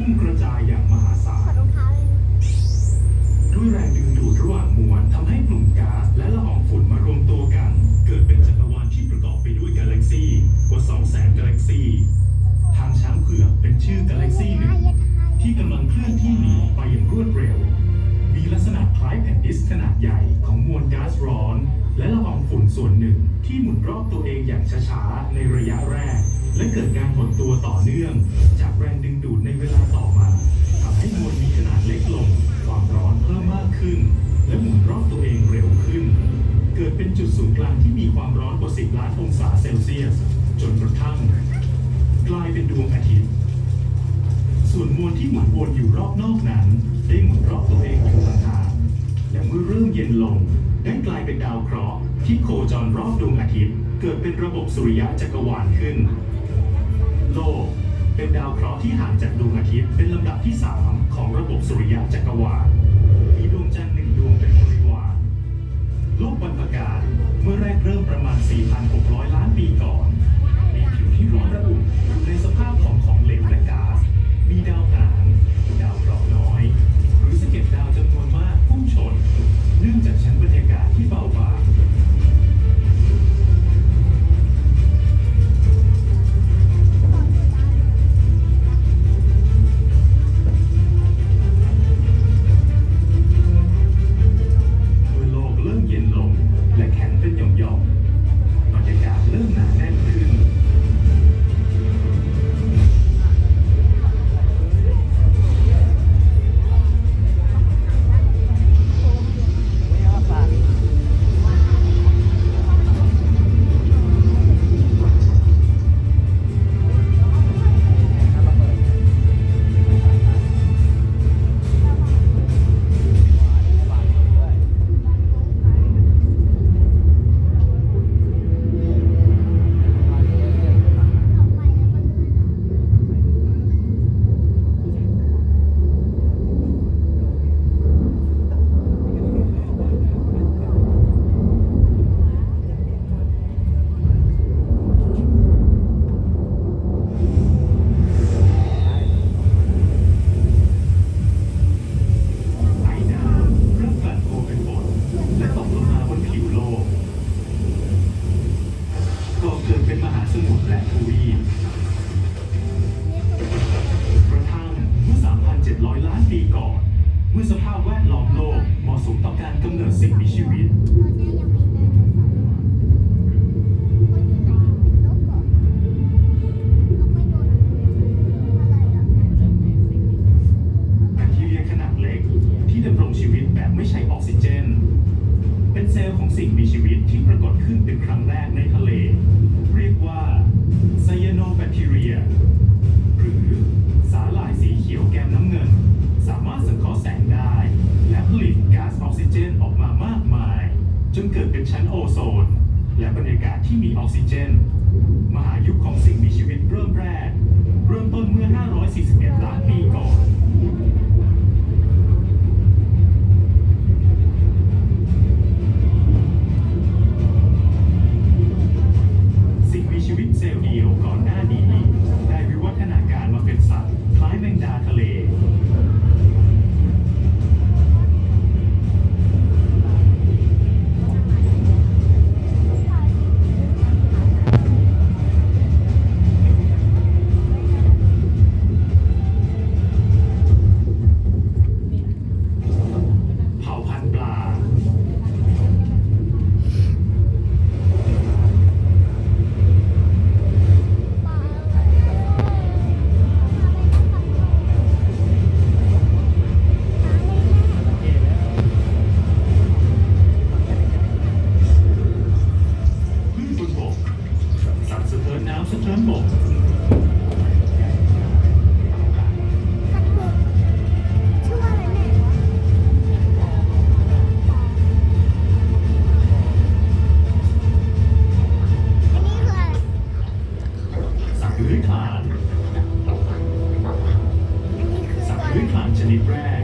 พุ่งกระจายอย่างมหาศาลด้วยแรงดึงดูดระหว่างมวลทำให้กลุ่มก๊าซและละอองฝุ่นมารวมตัวกัน เกิดเป็นจักรวาลที่ประกอบไปด้วยกาแล็กซีกว่า200,000กาแล็กซีทางช้างเผือกเป็นชื่อกาแล็กซีหนึ่งที่กำลังเคลื่อนที่หนีไปอย่างรวดเร็ว มีลักษณะคล้ายแผ่นดิสขนาดใหญ่ของมวลก๊าซร้อน และละอองฝุ่นส่วนหนึ่งที่หมุนรอบตัวเองอย่างช้าๆในระยะแรก และเกิดการหดตัวต่อเนื่อง จากแรงดึงดูดใน ลง ได้กลายเป็นดาวเคราะห์ที่โคจรรอบดวงอาทิตย์ เกิดเป็นระบบสุริยะจักรวาลขึ้น โลก เป็นดาวเคราะห์ที่ห่างจากดวงอาทิตย์เป็นลำดับที่ 3 ของระบบสุริยะจักรวาล รีกระทั่งเมื่อ 3,700 ล้านปีก่อน เมื่อสภาพแวดล้อมโลกเหมาะสมต่อการกำเนิดสิ่งมีชีวิต แบคทีเรียขนาดเล็กที่ดำรงชีวิตแบบไม่ใช้ออกซิเจน เป็นเซลล์ของสิ่งมีชีวิตที่ปรากฏขึ้นเป็นครั้งแรกในทะเล จนเกิดเป็นชั้นโอโซน และบรรยากาศที่มีออกซิเจน มหายุคของสิ่งมีชีวิตเริ่มแรก เริ่มต้นเมื่อ 541 ล้านปีก่อนานสัตตัวว์อะไรเลื้อยคลานชนิดแรก